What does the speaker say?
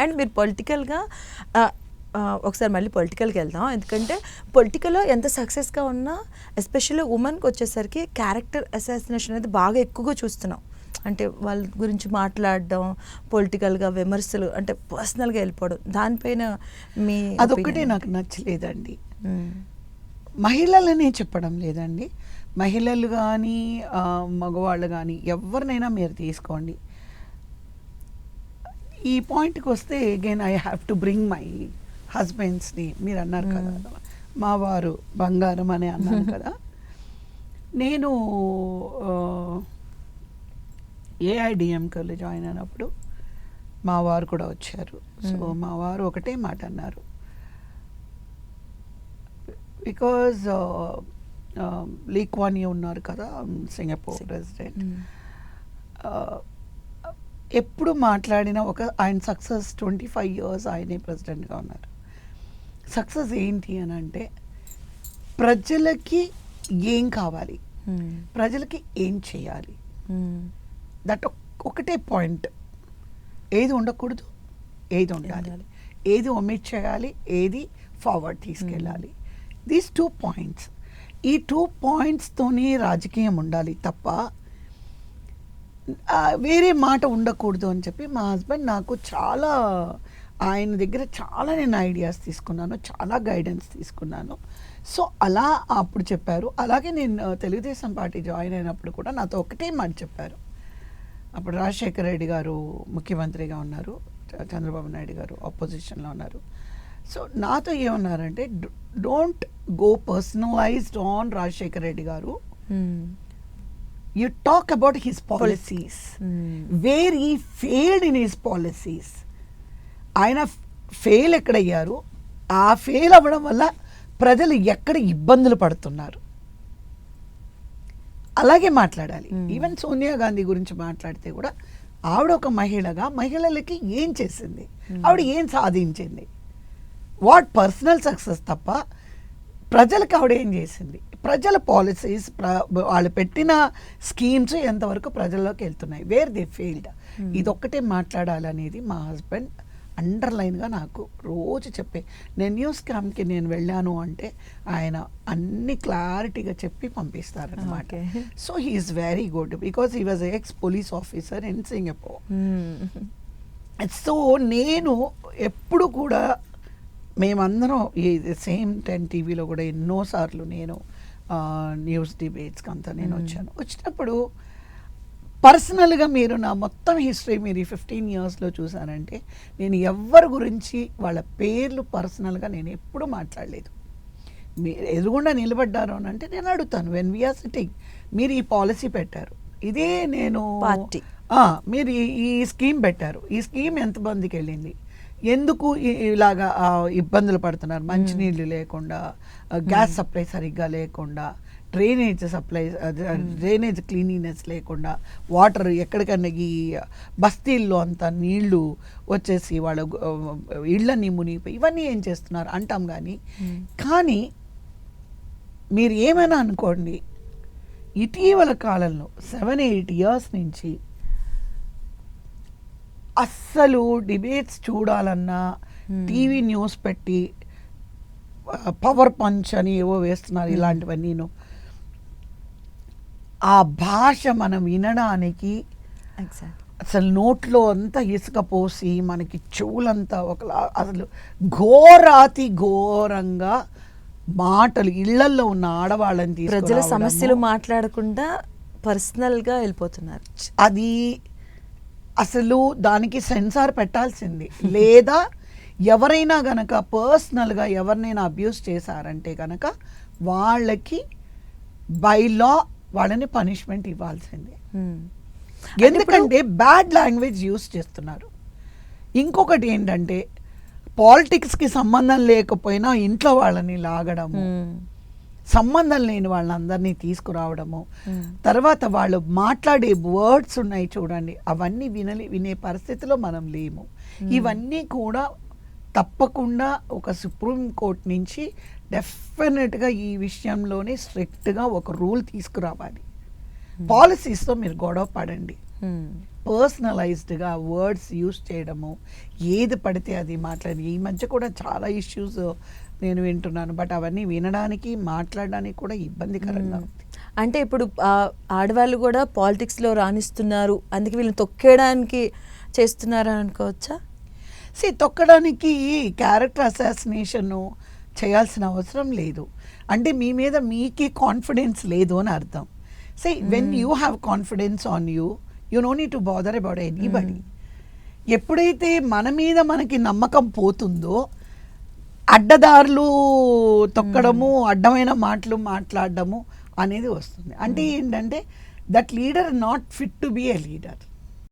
And మీరు పొలిటికల్గా ఒకసారి మళ్ళీ పొలిటికల్కి వెళ్దాం. ఎందుకంటే పొలిటికల్లో ఎంత సక్సెస్గా ఉన్నా ఎస్పెషల్లీ ఉమెన్కి వచ్చేసరికి క్యారెక్టర్ అసాసినేషన్ అనేది బాగా ఎక్కువగా చూస్తున్నాం. అంటే వాళ్ళ గురించి మాట్లాడడం పొలిటికల్గా విమర్శలు అంటే పర్సనల్గా వెళ్ళిపోవడం. దానిపైన మీ అదొక్కటే? నాకు నచ్చలేదండి. మహిళలనే చెప్పడం లేదండి. మహిళలు కానీ మగవాళ్ళు కానీ ఎవరినైనా మీరు తీసుకోండి. ఈ పాయింట్కి వస్తే again I have to bring my హస్బెండ్స్ని మీరు అన్నారు కదా. మా వారు బంగారం అని అన్నాను కదా. నేను ఏఐడిఎంకేలో జాయిన్ అయినప్పుడు మా వారు కూడా వచ్చారు. So Hmm. మా వారు ఒకటే మాట అన్నారు. బికాజ్ లీక్ వన్ ఉన్నారు కదా సింగపూర్ ప్రెసిడెంట్ మ్మ్. ఎప్పుడు మాట్లాడిన ఒక ఆయన సక్సెస్ ట్వంటీ ఫైవ్ ఇయర్స్ ఆయనే ప్రెసిడెంట్గా ఉన్నారు. సక్సెస్ ఏంటి అని అంటే ప్రజలకి ఏం కావాలి. ప్రజలకి ఏం చేయాలి. దట్ ఒకటే పాయింట్. ఏది ఉండకూడదు ఏది ఉండాలి. ఏది ఒమిట్ చేయాలి ఏది ఫార్వర్డ్ తీసుకెళ్ళాలి. దీస్ టూ పాయింట్స్ ఈ టూ పాయింట్స్తోనే రాజకీయం ఉండాలి తప్ప వేరే మాట ఉండకూడదు అని చెప్పి మా హస్బెండ్ నాకు చాలా ఆయన దగ్గర చాలా నేను ఐడియాస్ తీసుకున్నాను చాలా గైడెన్స్ తీసుకున్నాను. సో అలా అప్పుడు చెప్పారు. అలాగే నేను తెలుగుదేశం పార్టీ జాయిన్ అయినప్పుడు కూడా నాతో ఒకటే మాట చెప్పారు. అప్పుడు రాజశేఖర రెడ్డి గారు ముఖ్యమంత్రిగా ఉన్నారు చ- చంద్రబాబు నాయుడు గారు ఆపోజిషన్లో ఉన్నారు. సో నాతో ఏమన్నారంటే don't go personalised on Rajasekhara Reddy garu. Hmm. You talk about his policies. Where he failed in his policies ఆయన ఫెయిల్ ఎక్కడయ్యారు? ఆ ఫెయిల్ అవ్వడం వల్ల ప్రజలు ఎక్కడ ఇబ్బందులు పడుతున్నారు? అలాగే మాట్లాడాలి. Hmm. ఈవెన్ సోనియా గాంధీ గురించి మాట్లాడితే కూడా ఆవిడ ఒక మహిళగా మహిళలకి ఏం చేసింది? ఆవిడ ఏం సాధించింది? వాట్ పర్సనల్ సక్సెస్ తప్ప ప్రజలకు ఆవిడ ఏం చేసింది? ప్రజల పాలసీస్ వాళ్ళు పెట్టిన స్కీమ్స్ ఎంతవరకు ప్రజల్లోకి వెళ్తున్నాయి? వేర్ దే ఫెయిల్డ్ ఇదొక్కటే మాట్లాడాలనేది మా హస్బెండ్ అండర్లైన్గా నాకు రోజు చెప్పే. నేను న్యూస్ క్యాంప్కి నేను వెళ్ళాను అంటే ఆయన అన్ని క్లారిటీగా చెప్పి పంపిస్తారనమాట. So he's very good because he was ex police officer in Singapore. So నేను ఎప్పుడు కూడా మేమందరం ఈ సేమ్ టెన్ టీవీలో కూడా ఎన్నోసార్లు నేను న్యూస్ డిబేట్స్కి అంతా నేను. వచ్చాను. వచ్చినప్పుడు పర్సనల్గా మీరు నా మొత్తం హిస్టరీ మీరు ఈ ఫిఫ్టీన్ ఇయర్స్లో చూసారంటే నేను ఎవరి గురించి వాళ్ళ పేర్లు పర్సనల్గా నేను ఎప్పుడూ మాట్లాడలేదు. మీరు ఎదురుగుండా నిలబడ్డారు అని అంటే నేను అడుగుతాను వెన్ వీఆర్ సిట్టింగ్ మీరు ఈ పాలసీ పెట్టారు. ఇదే నేను మీరు ఈ- ఈ స్కీమ్ పెట్టారు. ఈ స్కీమ్ ఎంతమందికి వెళ్ళింది? ఎందుకు ఇలాగా ఇబ్బందులు పడుతున్నారు? మంచినీళ్ళు లేకుండా గ్యాస్ సప్లై సరిగ్గా లేకుండా డ్రైనేజ్ సప్లై డ్రైనేజ్ క్లీనినెస్ లేకుండా వాటర్ ఎక్కడికన్నా ఈ బస్తీల్లో అంతా నీళ్ళు వచ్చేసి వాళ్ళ ఇళ్ళని మునిగిపోయి ఇవన్నీ ఏం చేస్తున్నారు? అంటాం కానీ. కానీ మీరు ఏమైనా అనుకోండి ఇటీవల కాలంలో సెవెన్ ఎయిట్ ఇయర్స్ నుంచి అస్సలు డిబేట్స్ చూడాలన్నా Hmm. టీవీ న్యూస్ పెట్టి పవర్ పంచ్ అని ఏవో వేస్తున్నారు ఇలాంటివన్నీ ఆ భాష మనం వినడానికి అసలు నోట్లో అంతా ఇసుక పోసి మనకి చెవులంతా ఒకలా అసలు ఘోరాతి ఘోరంగా మాటలు ఇళ్ళల్లో ఉన్న ఆడవాళ్ళని ప్రజల. సమస్యలు మాట్లాడకుండా పర్సనల్గా వెళ్ళిపోతున్నారు అది అసలు దానికి సెన్సార్ పెట్టాల్సింది లేదా ఎవరైనా గనక పర్సనల్గా ఎవరినైనా అబ్యూస్ చేశారంటే గనక వాళ్ళకి బై లా వాళ్ళని పనిష్మెంట్ ఇవ్వాల్సిందే. ఎందుకంటే బ్యాడ్ లాంగ్వేజ్ యూస్ చేస్తున్నారు ఇంకొకటి ఏంటంటే పాలిటిక్స్కి సంబంధం లేకపోయినా ఇంట్లో వాళ్ళని లాగడము. సంబంధం లేని వాళ్ళందరినీ తీసుకురావడము. తర్వాత వాళ్ళు మాట్లాడే వర్డ్స్ ఉన్నాయి చూడండి. అవన్నీ వినలి వినే పరిస్థితిలో మనం లేము. ఇవన్నీ కూడా తప్పకుండా ఒక సుప్రీం కోర్ట్ నుంచి డెఫినెట్గా ఈ విషయంలోనే స్ట్రిక్ట్గా ఒక రూల్ తీసుకురావాలి. పాలసీస్తో మీరు గొడవ పడండి. పర్సనలైజ్డ్గా వర్డ్స్ యూస్ చేయడము ఏది పడితే అది మాట్లాడి ఈ మధ్య కూడా చాలా ఇష్యూస్ నేను వింటున్నాను బట్ అవన్నీ వినడానికి మాట్లాడడానికి కూడా ఇబ్బందికరంగా ఉంది. అంటే ఇప్పుడు ఆడవాళ్ళు కూడా పాలిటిక్స్లో రాణిస్తున్నారు అందుకే వీళ్ళని తొక్కేయడానికి చేస్తున్నారు అని అనుకోవచ్చా? సి తొక్కడానికి క్యారెక్టర్ అసాసినేషన్ చేయాల్సిన అవసరం లేదు. అంటే మీ మీద మీకే కాన్ఫిడెన్స్ లేదు అని అర్థం. Say when you have confidence on you you no need to bother about anybody. ఎప్పుడైతే మన మీద మనకి నమ్మకం పోతుందో అడ్డదారులు తొక్కడము అడ్డమైన మాటలు మాట్లాడడము అనేది వస్తుంది. అంటే ఏంటంటే that leader not fit to be a leader